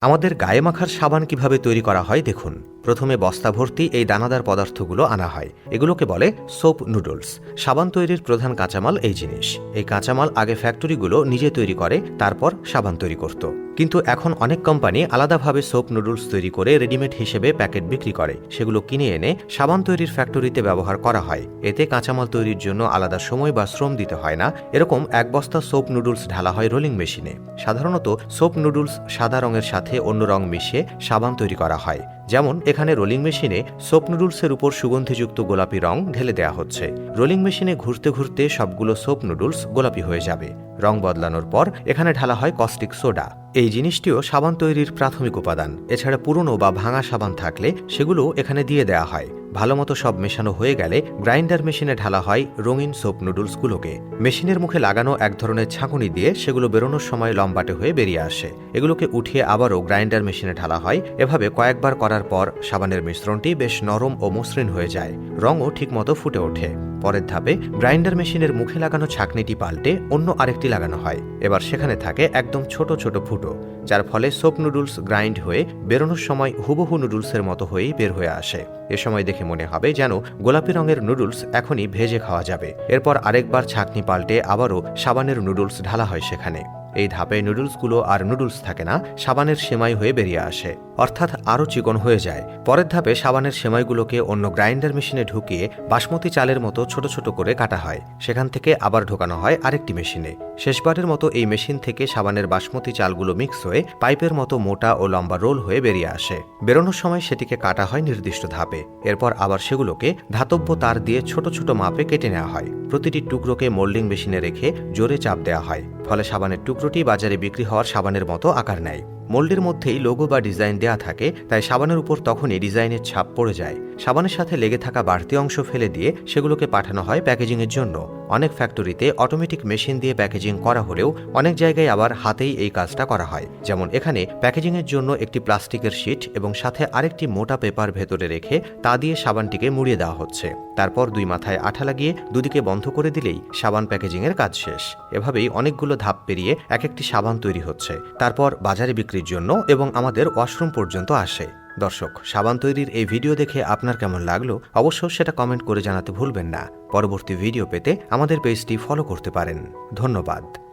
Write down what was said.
আমাদের গায়ে মাখার সাবান কীভাবে তৈরি করা হয় দেখুন। প্রথমে বস্তা ভর্তি এই দানাদার পদার্থগুলো আনা হয়। এগুলোকে বলে সোপ নুডলস। সাবান তৈরির প্রধান কাঁচামাল এই জিনিস। এই কাঁচামাল আগে ফ্যাক্টরিগুলো নিজে তৈরি করে, তারপর সাবান তৈরি করত। কিন্তু এখন অনেক কোম্পানি আলাদাভাবে সোপ নুডলস তৈরি করে রেডিমেড হিসেবে প্যাকেট বিক্রি করে। সেগুলো কিনে এনে সাবান তৈরির ফ্যাক্টরিতে ব্যবহার করা হয়। এতে কাঁচামাল তৈরির জন্য আলাদা সময় বা শ্রম দিতে হয় না। এরকম এক বস্তা সোপ নুডলস ঢালা হয় রোলিং মেশিনে সাধারণত সোপ নুডলস সাদা রঙের সাথে অন্য রং মিশিয়ে সাবান তৈরি করা হয়। যেমন এখানে রোলিং মেশিনে সোপ নুডলসের উপর সুগন্ধিযুক্ত গোলাপি রং ঢেলে দেওয়া হচ্ছে। রোলিং মেশিনে ঘুরতে ঘুরতে সবগুলো সোপ নুডলস গোলাপি হয়ে যাবে। রং বদলানোর পর এখানে ঢালা হয় কস্টিক সোডা। এই জিনিসটিও সাবান তৈরির প্রাথমিক উপাদান। এছাড়া পুরনো বা ভাঙা সাবান থাকলে সেগুলো এখানে দিয়ে দেওয়া হয়। ভালোমতো সব মেশানো হয়ে গেলে গ্রাইন্ডার মেশিনে ঢালা হয় রঙিন সোপ নুডলসগুলোকে। মেশিনের মুখে লাগানো এক ধরনের ছাঁকুনি দিয়ে সেগুলো বেরোনোর সময় লম্বাটে হয়ে বেরিয়ে আসে। এগুলোকে উঠিয়ে আবারও গ্রাইন্ডার মেশিনে ঢালা হয়। এভাবে কয়েকবার করার পর সাবানের মিশ্রণটি বেশ নরম ও মসৃণ হয়ে যায়। রঙও ঠিকমতো ফুটে ওঠে। পরের ধাপে গ্রাইন্ডার মেশিনের মুখে লাগানো ছাকনিটি পাল্টে অন্য আরেকটি লাগানো হয়। এবার সেখানে থাকে একদম ছোট ছোট ফুটো, যার ফলে সোপ নুডলস গ্রাইন্ড হয়ে বেরোনোর সময় হুবহু নুডলসের মতো হয়েই বের হয়ে আসে। এ সময় দেখে মনে হবে যেন গোলাপি রঙের নুডলস এখনই ভেজে খাওয়া যাবে। এরপর আরেকবার ছাকনি পাল্টে আবারও সাবানের নুডলস ঢালা হয় সেখানে। এই ধাপে নুডলসগুলো আর নুডলস থাকে না, সাবানের সেমাই হয়ে বেরিয়ে আসে। অর্থাৎ আরও চিকন হয়ে যায়। পরের ধাপে সাবানের সেমাইগুলোকে অন্য গ্রাইন্ডার মেশিনে ঢুকিয়ে বাসমতি চালের মতো ছোট ছোট করে কাটা হয়। সেখান থেকে আবার ঢোকানো হয় আরেকটি মেশিনে। শেষবারের মতো এই মেশিন থেকে সাবানের বাসমতি চালগুলো মিক্স হয়ে পাইপের মতো মোটা ও লম্বা রোল হয়ে বেরিয়ে আসে। বেরোনোর সময় সেটিকে কাটা হয় নির্দিষ্ট ধাপে। এরপর আবার সেগুলোকে ধাতব্য তার দিয়ে ছোট ছোট মাপে কেটে নেওয়া হয়। প্রতিটি টুকরোকে মোল্ডিং মেশিনে রেখে জোরে চাপ দেওয়া হয়। ফলে সাবানের টুকরোটি বাজারে বিক্রি হওয়ার সাবানের মতো আকার নেয়। মোল্ডের মধ্যেই লোগো বা ডিজাইন দেয়া থাকে, তাই সাবানের উপর তখনই ডিজাইনের ছাপ পড়ে যায়। সাবানের সাথে লেগে থাকা বাড়তি অংশ ফেলে দিয়ে সেগুলোকে পাঠানো হয় প্যাকেজিংয়ের জন্য। অনেক ফ্যাক্টরিতে অটোমেটিক মেশিন দিয়ে প্যাকেজিং করা হলেও অনেক জায়গায় আবার হাতেই এই কাজটা করা হয়। যেমন এখানে প্যাকেজিংয়ের জন্য একটি প্লাস্টিকের শিট এবং সাথে আরেকটি মোটা পেপার ভেতরে রেখে তা দিয়ে সাবানটিকে মুড়িয়ে দেওয়া হচ্ছে। তারপর দুই মাথায় আঠা লাগিয়ে দুদিকে বন্ধ করে দিলেই সাবান প্যাকেজিংয়ের কাজ শেষ। এভাবেই অনেকগুলো ধাপ পেরিয়ে এক একটি সাবান তৈরি হচ্ছে। তারপর বাজারে বিক্রির জন্য এবং আমাদের ওয়াশরুম পর্যন্ত আসে। দর্শক, সাবান তৈরির এই ভিডিও দেখে আপনার কেমন লাগল? অবশ্য সেটা কমেন্ট করে জানাতে ভুলবেন না। পরবর্তী ভিডিও পেতে আমাদের পেজটি ফলো করতে পারেন। ধন্যবাদ।